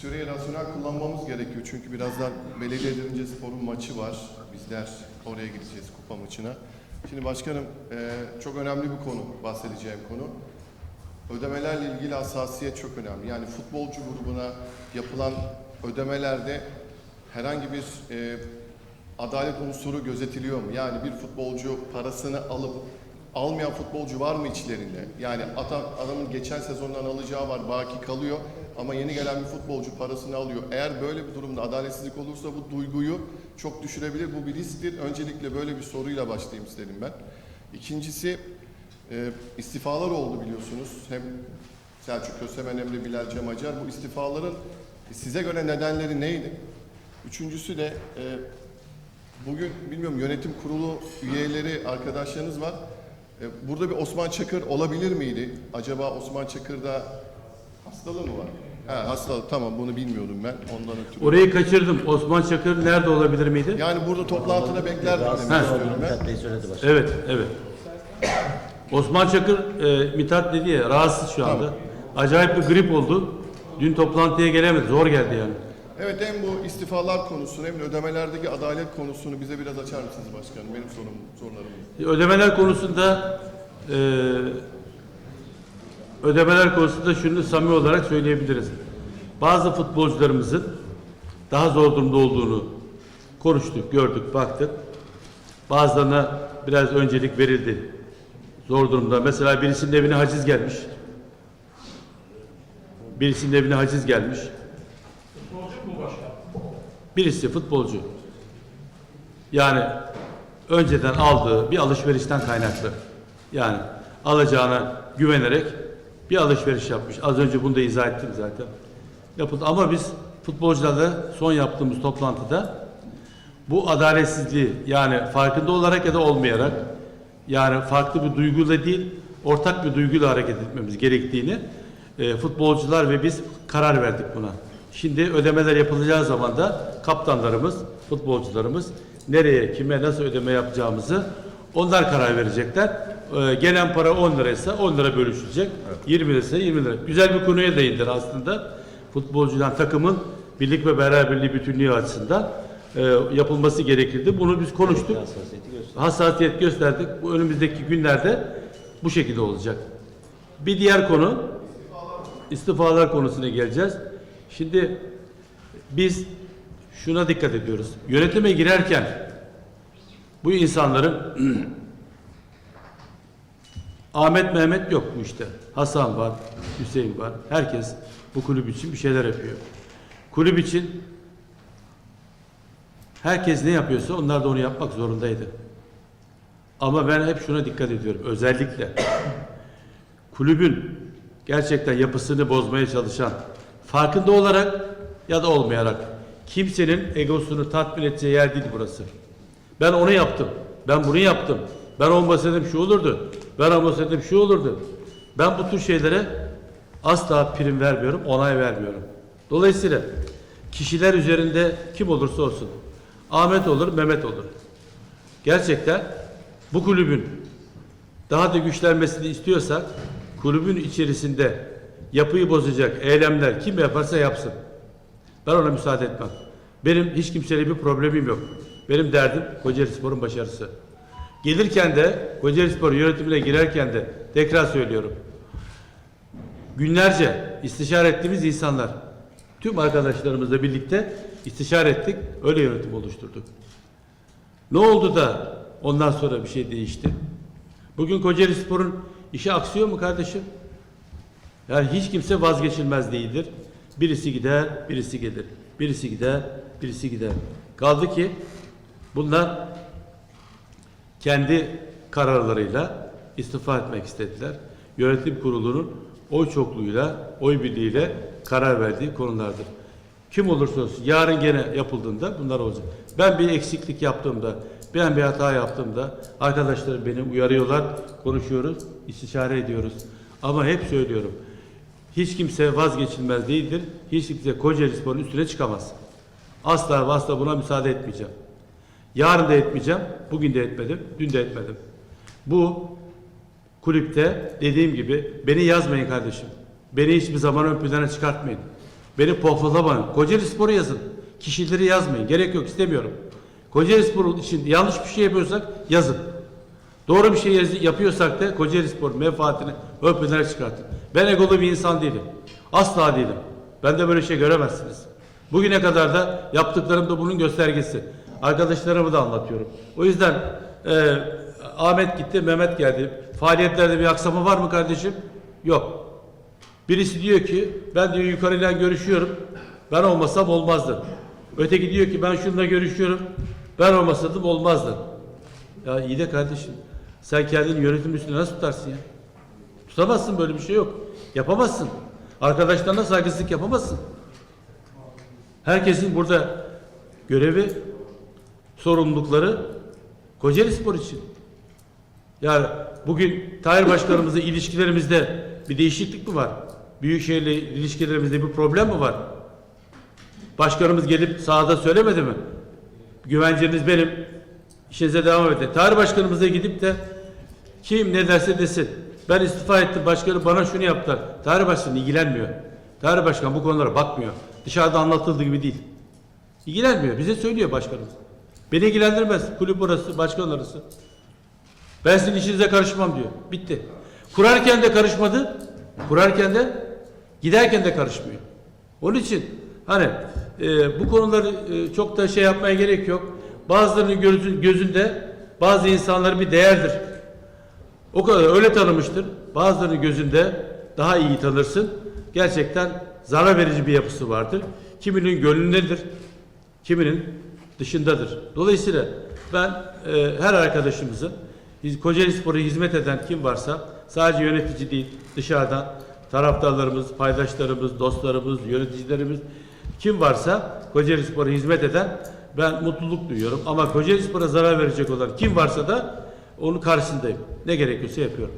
süreyi rasyonel kullanmamız gerekiyor. Çünkü birazdan Belediye Derince Spor'un maçı var. Bizler oraya gideceğiz kupa maçına. Şimdi başkanım e, çok önemli bir konu bahsedeceğim konu. Ödemelerle ilgili hassasiyet çok önemli. Yani futbolcu grubuna yapılan ödemelerde herhangi bir e, adalet unsuru gözetiliyor mu? Yani bir futbolcu parasını alıp almayan futbolcu var mı içlerinde? Yani adam, adamın geçen sezondan alacağı var, baki kalıyor ama yeni gelen bir futbolcu parasını alıyor. Eğer böyle bir durumda adaletsizlik olursa bu duyguyu çok düşürebilir. Bu bir risktir. Öncelikle böyle bir soruyla başlayayım istedim ben. İkincisi e, istifalar oldu biliyorsunuz. Hem Selçuk Kösemen hem de Bilal Cem Acar. Bu istifaların size göre nedenleri neydi? Üçüncüsü de e, bugün bilmiyorum yönetim kurulu üyeleri arkadaşlarınız var. E, burada bir Osman Çakır olabilir miydi? Acaba Osman Çakır'da hastalığı mı var? Ha, hastalık tamam bunu bilmiyordum ben ondan ötürü. Orayı kaçırdım. Osman Çakır nerede olabilir miydi? Yani burada toplantıda bekler demek Ha. istiyorum ben. Mithat Bey söyledi başkanım. Evet, evet. Osman Çakır, e, Mithat dedi ya, rahatsız şu anda. Acayip bir grip oldu. Dün toplantıya gelemedi, zor geldi yani. Evet hem bu istifalar konusunu hem de ödemelerdeki adalet konusunu bize biraz açar mısınız başkanım? Benim sorum, sorularım. Ödemeler konusunda e, ödemeler konusunda şunu samimi olarak söyleyebiliriz. Bazı futbolcularımızın daha zor durumda olduğunu konuştuk, gördük, baktık. Bazılarına biraz öncelik verildi. Zor durumda. Mesela birisinin evine haciz gelmiş. Birisinin evine haciz gelmiş. Birisi futbolcu. Yani önceden aldığı bir alışverişten kaynaklı. Yani alacağına güvenerek bir alışveriş yapmış. Az önce bunu da izah ettim zaten. Yapıldı. Ama biz futbolcularla son yaptığımız toplantıda bu adaletsizliği yani farkında olarak ya da olmayarak yani farklı bir duyguyla değil ortak bir duyguyla hareket etmemiz gerektiğini e, futbolcular ve biz karar verdik buna. Şimdi ödemeler yapılacağı zaman da kaptanlarımız, futbolcularımız nereye, kime, nasıl ödeme yapacağımızı onlar karar verecekler. E, gelen para 10 liraysa 10 lira bölüşülecek. 20 liraysa 20 lira. Güzel bir konuya değindir aslında. Futbolcudan takımın birlik ve beraberliği bütünlüğü açısından e, yapılması gerekirdi. Bunu biz konuştuk. Göster. Hassasiyet gösterdik. Bu önümüzdeki günlerde bu şekilde olacak. Bir diğer konu istifalar konusuna geleceğiz. Şimdi biz şuna dikkat ediyoruz. Yönetime girerken bu insanların Ahmet Mehmet yok bu işte. Hasan var, Hüseyin var. Herkes bu kulüp için bir şeyler yapıyor. Kulüp için herkes ne yapıyorsa onlar da onu yapmak zorundaydı. Ama ben hep şuna dikkat ediyorum. Özellikle kulübün gerçekten yapısını bozmaya çalışan, farkında olarak ya da olmayarak kimsenin egosunu tatmin edeceği yer değil burası. Ben onu yaptım. Ben bunu yaptım. Ben olmasaydım şu olurdu. Ben olmasaydım şu olurdu. Ben bu tür şeylere asla prim vermiyorum, onay vermiyorum. Dolayısıyla kişiler üzerinde kim olursa olsun, Ahmet olur, Mehmet olur. Gerçekten bu kulübün daha da güçlenmesini istiyorsak kulübün içerisinde yapıyı bozacak eylemler kim yaparsa yapsın. Ben ona müsaade etmem. Benim hiç kimseyle bir problemim yok. Benim derdim Kocaeli Spor'un başarısı. Gelirken de Kocaeli Spor yönetimine girerken de tekrar söylüyorum. Günlerce istişare ettiğimiz insanlar tüm arkadaşlarımızla birlikte istişare ettik. Öyle yönetim oluşturduk. Ne oldu da ondan sonra bir şey değişti? Bugün Kocaeli Spor'un işi aksıyor mu kardeşim? Yani hiç kimse vazgeçilmez değildir. Birisi gider, birisi gelir. Birisi gider, birisi gider. Kaldı ki bunlar kendi kararlarıyla istifa etmek istediler. Yönetim kurulunun oy çokluğuyla, oy birliğiyle karar verdiği konulardır. Kim olursa olsun yarın gene yapıldığında bunlar olacak. Ben bir eksiklik yaptığımda, ben bir hata yaptığımda arkadaşlarım beni uyarıyorlar, konuşuyoruz, istişare ediyoruz. Ama hep söylüyorum. Hiç kimse vazgeçilmez değildir. Hiç kimse Kocaeli Spor'un üstüne çıkamaz. Asla ve asla buna müsaade etmeyeceğim. Yarın da etmeyeceğim. Bugün de etmedim. Dün de etmedim. Bu kulüpte dediğim gibi beni yazmayın kardeşim. Beni hiçbir zaman ön plana çıkartmayın. Beni pohpohlamayın. Kocaeli Spor'u yazın. Kişileri yazmayın. Gerek yok istemiyorum. Kocaeli Spor'un için yanlış bir şey yapıyorsak yazın. Doğru bir şey yapıyorsak da Kocaeli Spor menfaatini ön plana çıkartın. Ben egolu bir insan değilim. Asla değilim. Ben de böyle şey göremezsiniz. Bugüne kadar da yaptıklarım da bunun göstergesi. Arkadaşlarımı da anlatıyorum. O yüzden e, Ahmet gitti, Mehmet geldi. Faaliyetlerde bir aksama var mı kardeşim? Yok. Birisi diyor ki ben diyor yukarıyla görüşüyorum. Ben olmasam olmazdı. Öteki diyor ki ben şununla görüşüyorum. Ben olmasaydım olmazdı. Ya iyi de kardeşim sen kendini yönetim üstüne nasıl tutarsın ya? Tutamazsın böyle bir şey yok. Yapamazsın. Arkadaşlarına saygısızlık yapamazsın. Herkesin burada görevi, sorumlulukları Kocaeli Spor için. Yani bugün Tahir Başkanımızla ilişkilerimizde bir değişiklik mi var? Büyükşehir'le ilişkilerimizde bir problem mi var? Başkanımız gelip sahada söylemedi mi? Güvenceniz benim. İşinize devam edin. Tarih başkanımıza gidip de kim ne derse desin. Ben istifa ettim başkanı bana şunu yaptılar. Tarih başkanı ilgilenmiyor. Tarih başkan bu konulara bakmıyor. Dışarıda anlatıldığı gibi değil. İlgilenmiyor. Bize söylüyor başkanımız. Beni ilgilendirmez. Kulüp orası, başkan orası. Ben sizin işinize karışmam diyor. Bitti. Kurarken de karışmadı. Kurarken de giderken de karışmıyor. Onun için hani e, bu konuları e, çok da şey yapmaya gerek yok. Bazılarının gözün, gözünde bazı insanların bir değerdir. O kadar öyle tanımıştır. Bazılarının gözünde daha iyi tanırsın. Gerçekten zarar verici bir yapısı vardır. Kiminin gönlündedir. Kiminin dışındadır. Dolayısıyla ben e, her arkadaşımızın Kocaeli Spor'a hizmet eden kim varsa sadece yönetici değil dışarıdan taraftarlarımız, paydaşlarımız, dostlarımız, yöneticilerimiz kim varsa Kocaeli Spor'a hizmet eden ben mutluluk duyuyorum. Ama Kocaeli Spor'a zarar verecek olan kim varsa da onun karşısındayım. Ne gerekiyorsa yapıyorum.